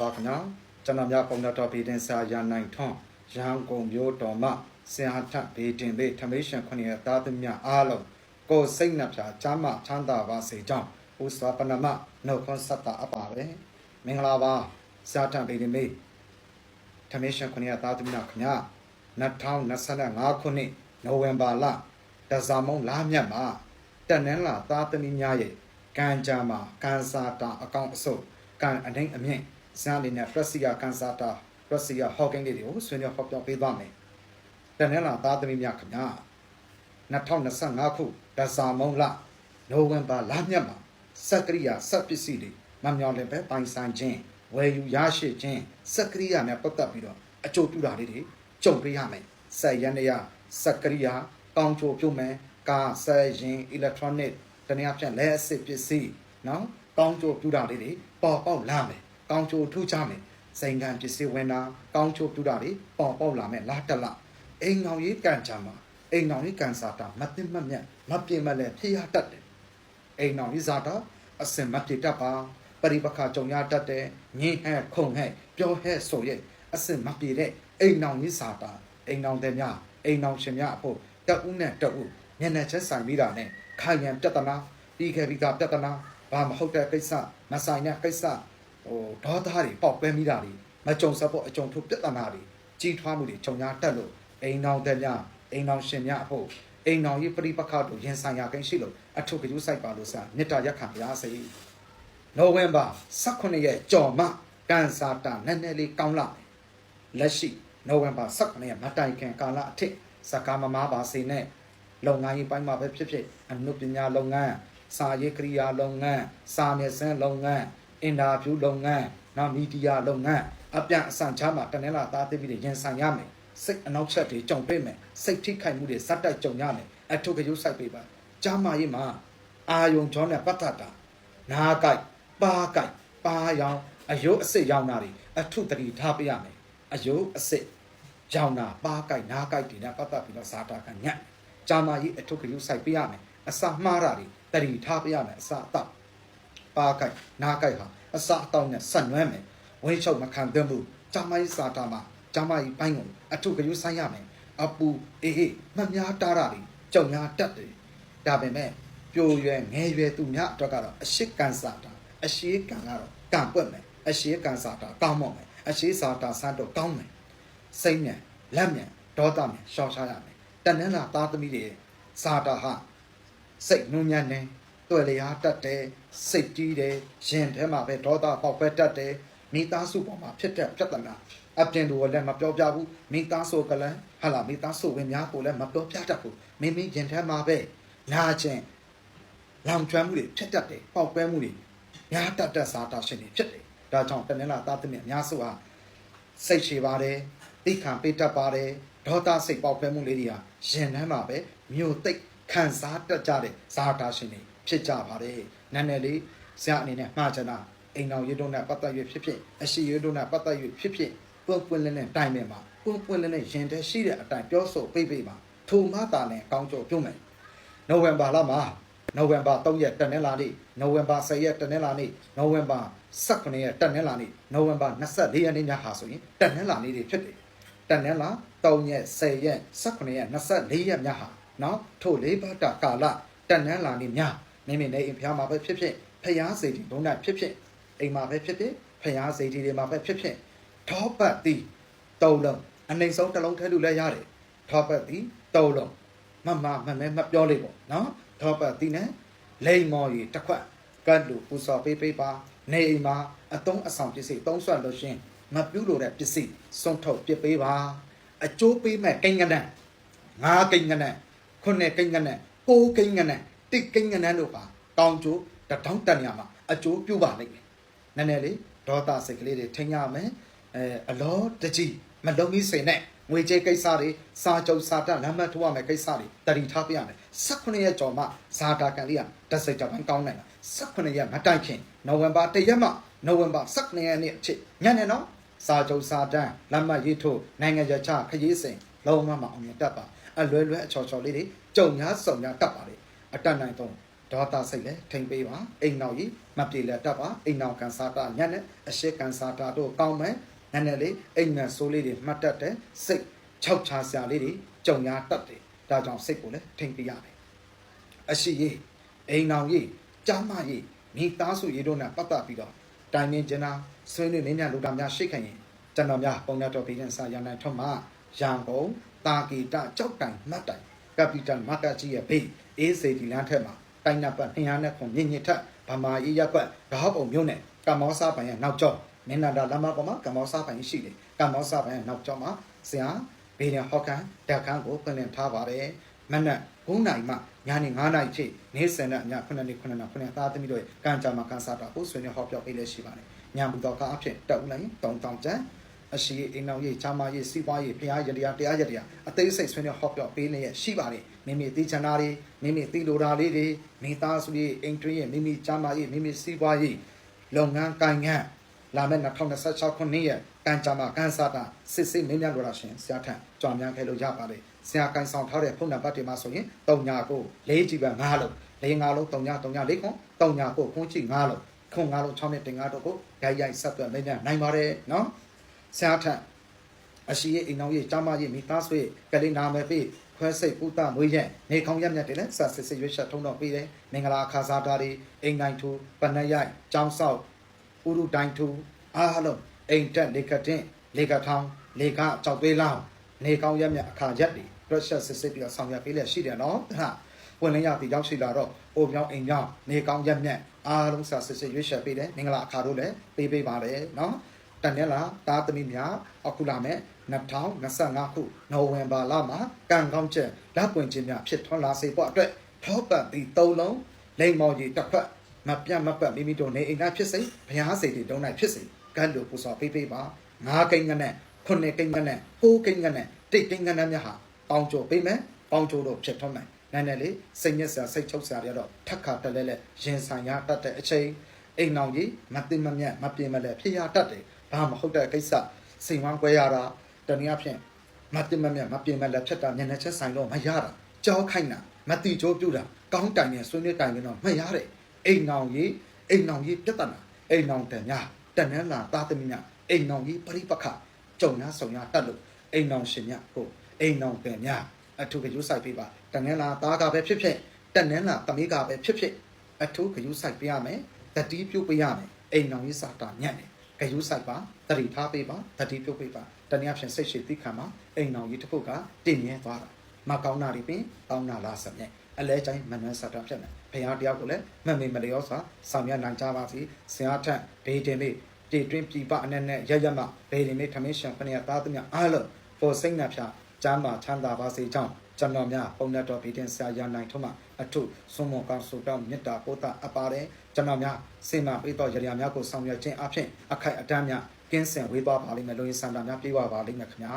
ပါခင်ဗျာကျွန်တော်များပုံတော်ဗီဒင်စာရနိုင်ထွန်းရန်ကုန်မြို့တော်မှဆင်ဟာထဗီဒင်လေးထမေရှင်ခွန်ရဲ့သားသမီးအားလုံးကိုယ်စိတ်နှပြချမ်းမချမ်းသာပါစေကြောင်းဥစွာပနမနှုတ်ခွန်းဆက်တာအပ်ပါပဲမင်္ဂလာပါဆရာထဗီဒင်လေးထမေရှင်ခွန်ရဲ့သားသမီးများခင်ဗျာ2025ခုနှစ်နိုဝင်ဘာလတဇာမုံလာမြတ်မှာတန်နန်းလာသားသမီးများရဲ့ကံကြမ်းမှာကန်စာတာအကောင့်အစုပ်ကန်အနိုင်အမြင့် ဇာလီနဲ့ပရက်စီယာကန်စာတာပရက်စီယာဟော့ကင်းလေးတွေကိုဆွေးနွေးဟောပြောပေးသွားမယ်တန်နန်းလာသားသမီးများခင်ဗျာ2025ခုတဇာမုံလနိုဝင်ဘာလမြတ်မှာစက်ကရိယာစက်ပစ္စည်းတွေမမြောင်လည်းပဲပိုင်ဆိုင်ခြင်းဝယ်ယူရရှိခြင်းစက်ကရိယာနဲ့ပတ်သက်ပြီးတော့အကျိုးပြုတာလေးတွေကြုံတွေ့ရမယ်ဆက်ရန်ရစက်ကရိယာကောင်းချိုပြုမယ်ကားဆက်ရင် electronic တနည်းအားဖြင့်လက်အစစ်ပစ္စည်းနော်ကောင်းချိုပြုတာလေးတွေပေါ်ပေါက်လာမယ် ကောင်းချိုထူးခြားမယ်စိန်ခံပစ္စည်းဝင်တာကောင်းချိုပြုတာတွေပေါ်ပေါက်လာမယ်လားတက်လားအိမ်အောင်ရေးကန်ချာမှာအိမ်အောင်ရေးကန်စာတာမသိမမြတ်မပြင်းမလဲဖြစ်ရတတ်တယ်အိမ်အောင်ရေးစာတာအစင်မပြေတတ်ပါပရိပခကြုံရတတ်တယ်ငင်းဟဲ့ခုံဟဲ့ပြောဟဲ့ဆိုရဲ့အစင်မပြေတဲ့အိမ်အောင်ရေးစာတာအိမ်အောင်တဲ့များအိမ်အောင်ရှင်များအဖို့တအုပ်နဲ့တအုပ်မျက်နှာချက်ဆိုင်ပြီးတာနဲ့ခိုင်ရန်ပြဿနာပြီးခဲ့ပြီးသားပြဿနာဘာမဟုတ်တဲ့ကိစ္စမဆိုင်တဲ့ကိစ္စ ဟိုဒေါသတွေပေါက်ပဲမိတာတွေမကြုံစဖို့အကြုံထုတ်ပြဿနာတွေကြီးထွားမှုတွေကြုံရတတ်လို့အိမ်အောင်တဲ့များအိမ်အောင်ရှင်များအဖို့အိမ်အောင်ရေးပရိပခတို့ရင်ဆိုင်ရာကိန်းရှိလို့အထုကယူဆိုင်ပါလို့စာမေတ္တာရက်ခံပါစေနိုဝင်ဘာ18ရက်ကြော်မကန်စာတာနည်းနည်းလေးကောင်းလာတယ်လက်ရှိနိုဝင်ဘာ18ရက်မတိုင်ခင်ကာလအထက်စကားမမားပါစေနဲ့လုပ်ငန်းရေးပိုင်းမှာပဲဖြစ်ဖြစ်အနုပညာလုပ်ငန်းစာရေးကရိယာလုပ်ငန်းစာမျက်စင်းလုပ်ငန်း အင်တာဗျူးလုပ်ငန်းနောက်မီဒီယာလုပ်ငန်းအပြန်အဆန်ချားမှာတနင်္လာသားသိပြီးရင်ဆိုင်ရမယ်စိတ်အနောက်ချက်တွေကြုံတွေ့မယ်စိတ်ထိခိုက်မှုတွေဇက်တိုက်ကြုံရမယ်အထုကရုစိုက်ပေးပါကြားမရေးမှာအာယုံကြောနဲ့ပတ်သက်တာနားကြိုက်ပါကြိုက်ပါရောင်အယုတ်အစစ်ရောင်တာတွေအထုတတိထားပေးရမယ်အယုတ်အစစ်ရောင်တာပါကြိုက်နားကြိုက်တွေနဲ့ပတ်သက်ပြီးတော့ဇာတာကညံ့ကြားမရေးအထုကရုစိုက်ပေးရမယ်အစာမှားတာတွေတတိထားပေးရမယ်အစာအတော့ ပါကြိုက်နားကြိုက်ဟာအစာအတော့နဲ့ဆက်နွမ်းမယ်ဝင်းချုပ်မခံသင့်ဘူးကြားမရေးဇာတာမှာကျမကြီးပိုင်းကိုအထုကယူဆိုင်ရမယ်အပူအေးအေးမများတားတာတွေကြောင်များတက်တယ်ဒါပေမဲ့ပြိုရွယ်ငယ်ရွယ်သူများအတွက်ကတော့အရှိကန်စာတာအရှိကန်ကတော့ကံပွက်မယ်အရှိကန်စာတာကောင်းမော့မယ်အရှိစာတာစမ်းတော့ကောင်းမယ်စိတ်မြန်လက်မြန်ဒေါသမြန်ရှောင်ရှားရမယ်တဏ္ဍာသားသမီးတွေစာတာဟာစိတ်နှုံညံ့နေ တွေ့လျားတတ်တယ်စိတ်ကြီးတယ်ရင်ထဲမှာပဲဒေါသပေါက်ပဲတတ်တယ်မိသားစုပေါ်မှာဖြစ်တဲ့ပြဿနာအပြင်လူကလည်းမပြောပြဘူးမိသားစုကလည်းဟာလာမိသားစုဝင်များကိုလည်းမပြောပြတတ်ဘူးမိမိရင်ထဲမှာပဲနာကျင်လောင်ကျွမ်းမှုတွေဖြစ်တတ်တယ်ပေါက်ပဲမှုတွေများတတ်တဲ့စားတာရှင်တွေဖြစ်တယ်ဒါကြောင့်တနင်္လာသားသမီးအများစုဟာစိတ်ရှည်ပါတယ်သိခံပေးတတ်ပါတယ်ဒေါသစိတ်ပေါက်ပဲမှုလေးတွေဟာရင်ထဲမှာပဲမြို့သိပ်ခံစားတတ်ကြတဲ့စားတာရှင်တွေ ဖြစ်ကြပါတယ်နည်းနည်းလေးဆရာအနေနဲ့မှားချင်တာအိမ်တော်ရည်တို့နဲ့ပတ်သက်၍ဖြစ်ဖြစ်အရှိရည်တို့နဲ့ပတ်သက်၍ဖြစ်ဖြစ်ပွင့်ပွင့်လင်းလင်းတိုင်ပင်မှာပွင့်ပွင့်လင်းလင်းရင်ထဲရှိတဲ့အတိုင်းပြောဆိုပြိပိမှာထိုမှသာလည်းကောင်းကြပြုံးမယ်နိုဝင်ဘာလမှာနိုဝင်ဘာ3ရက်တနင်္လာနေ့နိုဝင်ဘာ10ရက်တနင်္လာနေ့နိုဝင်ဘာ18ရက်တနင်္လာနေ့နိုဝင်ဘာ24ရက်နေ့ညဟာဆိုရင်တနင်္လာနေ့တွေဖြစ်တယ်တနင်္လာ3ရက်10ရက်18ရက်24ရက်ညဟာနော်ထို့လေးပါတာကာလတနင်္လာနေ့ည မိမိနေအိမ်ဖျားမှာပဲဖြစ်ဖြစ်ဖျားစိတ်တွေလုံးနိုင်ဖြစ်ဖြစ်အိမ်မှာပဲဖြစ်ဖြစ်ဖျားစိတ်တွေမှာပဲဖြစ်ဖြစ်ထောပတ်သည်တုံလုံးအနိုင်ဆုံးတစ်လုံးထဲလူလဲရတယ်ထောပတ်သည်တုံလုံးမမမမဲမပြောလိမ့်ပေါ့နော်ထောပတ်သည်နဲ့လိမ္မော်ရီတစ်ခွက်ကတ်လူပူစော်ပေးပေးပါနေအိမ်မှာအတုံးအဆောင်ပစ္စည်းသုံးဆွတ်လို့ရှင်မပြုလို့တဲ့ပစ္စည်းစွန့်ထုတ်ပစ်ပေးပါအကျိုးပေးမဲ့ကိန်းကနန်းငါးကိန်းကနန်းခုနှစ်ကိန်းကနန်းကိုးကိန်းကနန်း တစ်ကိန်းကနန်းတို့ပါတောင်ကျိုးတထောင်တန်ရမှာအကျိုးပြုပါလိမ့်မယ်နည်းနည်းလေးဒေါသစိတ်ကလေးတွေထိန်းရမယ်အဲအလောတကြီးမလုံကြီးစိန်နဲ့ငွေကြေးကိစ္စတွေစာချုပ်စာတလမ်းမထိုးရမယ်ကိစ္စတွေတတိထားပြရမယ်18ရက်ကျော်မှဇာတာကန်လေးကတစ်စိတ်ကြောင်ကောင်းနိုင်တာ18ရက်မတိုင်ခင်နိုဝင်ဘာ1ရက်မှနိုဝင်ဘာ18ရက်နေ့အချိန်ညနေနော်စာချုပ်စာတမ်းလမ်းမရေးထိုးနိုင်ငံရခြားခရီးစဉ်လုံးဝမအောင်မြင်တတ်ပါအလွယ်လွယ်အချော်ချော်လေးတွေကြုံများစုံများတတ်ပါလေ အတတ်နိုင်တော့ဒေါသစိတ်လည်းထိမ့်ပေးပါအိမ်နောက်ကြီးမပြေလက်တတ်ပါအိမ်နောက်ကန်စားတာညက်နဲ့အရှိကန်စားတာတို့ကောင်းမယ်နည်းနည်းလေးအိမ်ငန်ဆိုးလေးတွေမှတ်တတ်တယ်စိတ်ခြောက်ချစရာလေးတွေကြုံရတတ်တယ်ဒါကြောင့်စိတ်ကိုလည်းထိမ့်ပေးရတယ်အရှိရေးအိမ်နောက်ကြီးကြားမကြီးမိသားစုရေးတို့နဲ့ပတ်သက်ပြီးတော့တိုင်ပင်ကျင်နာဆွေးနွေးမင်းများလူတာများရှိခိုင်ရင်ကျွန်တော်များပုံရတော်ပြည်ရင်စာရနိုင်ထွန်းမှာရန်ကုန်တာကီတကြောက်တိုင်မှတ်တိုင် capital market ကြီးရဲ့ဘေးအေးစေဒီလန်းထက်မှာတိုင်းနံပါတ်200ခုမြင့်မြင့်ထက်ဗမာရေးရက်ကွက်ဓာတ်ပုံမြို့နယ်ကမ္မောစာပိုင်ရဲ့နောက်ကျောမင်းနာတာလမ်းမပေါ်မှာကမ္မောစာပိုင်ရှိတယ်ကမ္မောစာပိုင်ရဲ့နောက်ကျောမှာဆရာဘေးရန်ဟော့ကန်တက်ခန်းကိုပြင်လင်ထားပါတယ်မနက်9နာရီမှညနေ9နာရီထိနေ့စဉ်နဲ့ည9နာရီ9နာရီ9သားသမီးတို့ရဲ့ကံကြမှာကန်စားတာကိုဆွေးနွေးဟောပြောပေးလေးရှိပါတယ်ညံဘူးတော်ကအဖြစ်တက်ဦးလိုက်3000ကျန် အရှိအိမ်အောင်ရေးချာမရေးစီးပွားရေးဖျားရတရားတရားရတရားအသေးစိတ်ဆွေးနွေးဟောပြောပေးနေရရှိပါတယ်မိမိသိချင်တာတွေမိမိသိလိုတာလေးတွေမိသားစုရေးအိမ်တွင်းရဲ့မိမိချာမရေးမိမိစီးပွားရေးလုပ်ငန်းကိုင်ငန်းလာမယ့်2026ခုနှစ်ရဲ့ကံကြမှာကန်စားတာစစ်စစ်မင်းများလိုတာရှင်ဆရာထံကြွားများခဲ့လို့ရပါတယ်ဆရာကန်ဆောင်ထားတဲ့ဖုန်းနံပါတ်တွေမှာဆိုရင်3ညာကို4ကြည့်ပါ5လုံး4 5လုံး3ညာ3ညာ4ခွန်3ညာကိုခွန်ချီ5လုံးခွန်5လုံး6နဲ့တင်5တော့ကိုရိုက်ရိုက်ဆက်သွယ်မင်းများနိုင်ပါတယ်နော် ဆရာထံအရှိရဲ့အိမ်အောင်ရဲ့ကြားမရဲ့မိသားစုရဲ့ကလေးနာမယ်ပေးခွဲစိတ်ပုတ္တမွေးရက်နေခေါင်းရက်မြတ်တယ်လဲဆက်စစ်စစ်ရွှေချက်ထုံးတော့ပေးတယ်မင်္ဂလာအခါစားတာတွေအိမ်တိုင်းထူပနက်ရိုက်ចောင်းဆောက်ဥရုတိုင်းထူအားလုံးအိမ်တက်လေကတင်လေကထောင်းလေကကြောက်သေးလောင်းနေကောင်းရက်မြတ်အခါရက်တွေ pressure စစ်စစ်ပြီးတော့ဆောင်ရွက်ပေးလက်ရှိတယ်နော်ဟာဝင်လင်းရတီရောက်ရှိလာတော့အိုပြောင်းအိမ်ပြောင်းနေကောင်းရက်မြတ်အားလုံးဆက်စစ်စစ်ရွှေချက်ပေးတယ်မင်္ဂလာအခါတို့လည်းပေးပေးပါတယ်နော် တန်နဲ့လားသားသမီးများအခုလာမယ်2025ခုနိုဝင်ဘာလမှာကံကောင်းချက်လက်ပွင့်ခြင်းများဖြစ်ထွန်းလာစေဖို့အတွက်ထောပတ်ပြီး၃လုံးလိမ္မော်ကြီးတစ်ဖက်မပြတ်မပတ်မိမိတို့နေအိမ်သားဖြစ်စေဘုရားစေတီတုံး၌ဖြစ်စေကတ်လို့ပူဇော်ပေးပေးပါငါးကိန်းကနဲ့ခုနှစ်ကိန်းကနဲ့ကိုးကိန်းကနဲ့တိတ်ကိန်းကနဲ့များဟာပေါင်းကြိုပေးမယ်ပေါင်းကြိုလို့ဖြစ်ထွန်းမယ်နည်းနည်းလေးစိတ်ညစ်စရာစိတ်ချုပ်စရာတွေတော့ထက်ခါတက်လဲလဲရင်ဆိုင်ရတတ်တဲ့အချိန်အိမ်အောင်ကြီးမသိမမြတ်မပြေမလဲဖြစ်ရတတ်တယ် ဘာမဟုတ်တဲ့ကိစ္စစိန်ဝမ်းကွဲရတာတနည်းအားဖြင့်မတိမမြတ်မပြေမလဲဖြစ်တာမျက်နှာချက်ဆိုင်တော့မရတာကြောခိုင်းတာမတိကြိုးပြူတာကောင်းတိုင်နဲ့ဆွေးနွေးတိုင်နဲ့တော့မရတဲ့အိမ်အောင်ကြီးအိမ်အောင်ကြီးပြဿနာအိမ်အောင်တန်များတန်နှန်းလာသားသမီးများအိမ်အောင်ကြီးပရိပခကြုံရဆုံရတတ်လို့အိမ်အောင်ရှင်များဟုတ်အိမ်အောင်တန်များအထူးကယူဆိုင်ပေးပါတန်နှန်းလာသားကပဲဖြစ်ဖြစ်တန်နှန်းလာသမီးကပဲဖြစ်ဖြစ်အထူးကယူဆိုင်ပေးရမယ်တတိပြုတ်ပေးရမယ်အိမ်အောင်ကြီးစာတာညံ့တယ် ကယူဆိုင်ပါတတိထားပေးပါတတိပြုတ်ပေးပါတနည်းအားဖြင့်စိတ်ရှိသိခံမှာအိမ်အောင်ကြီးတစ်ခုကတည်မြဲသွားတာမကောင်းတာတွေပင်ကောင်းတာလားစမြဲအလဲတိုင်းမနှမ်းဆက်တာဖြစ်မယ်ဘုရားတရားကိုလည်းမမေမလျောစွာဆောင်ရွက်နိုင်ကြပါစေဆရာထက်ဘေးတင်လေးတည်တွင်းပြပအနေနဲ့ရရမဘေးတင်လေးထမင်းရှင်ခဏရသားသမ ्या အားလုံးပေါ်စိတ်နှဖျားကျမ်းမာချမ်းသာပါစေကြောင်းကျွန်တော်များပုံနဲ့တော်ဗီတင်ဆရာရနိုင်ထုံးမှအထုဆွမ်းမောကောင်းစုတောင်းမေတ္တာပို့တာအပ်ပါတယ် ကျွန်တော်များစေနာပေးတော်ရရများကိုဆောင်ရွက်ခြင်းအဖြစ်အခိုက်အတန့်များကင်းစင်ဝေးသွားပါလိမ့်မယ်လို့ရင်စံတာများပြေးပါပါလိမ့်မယ်ခင်ဗျာ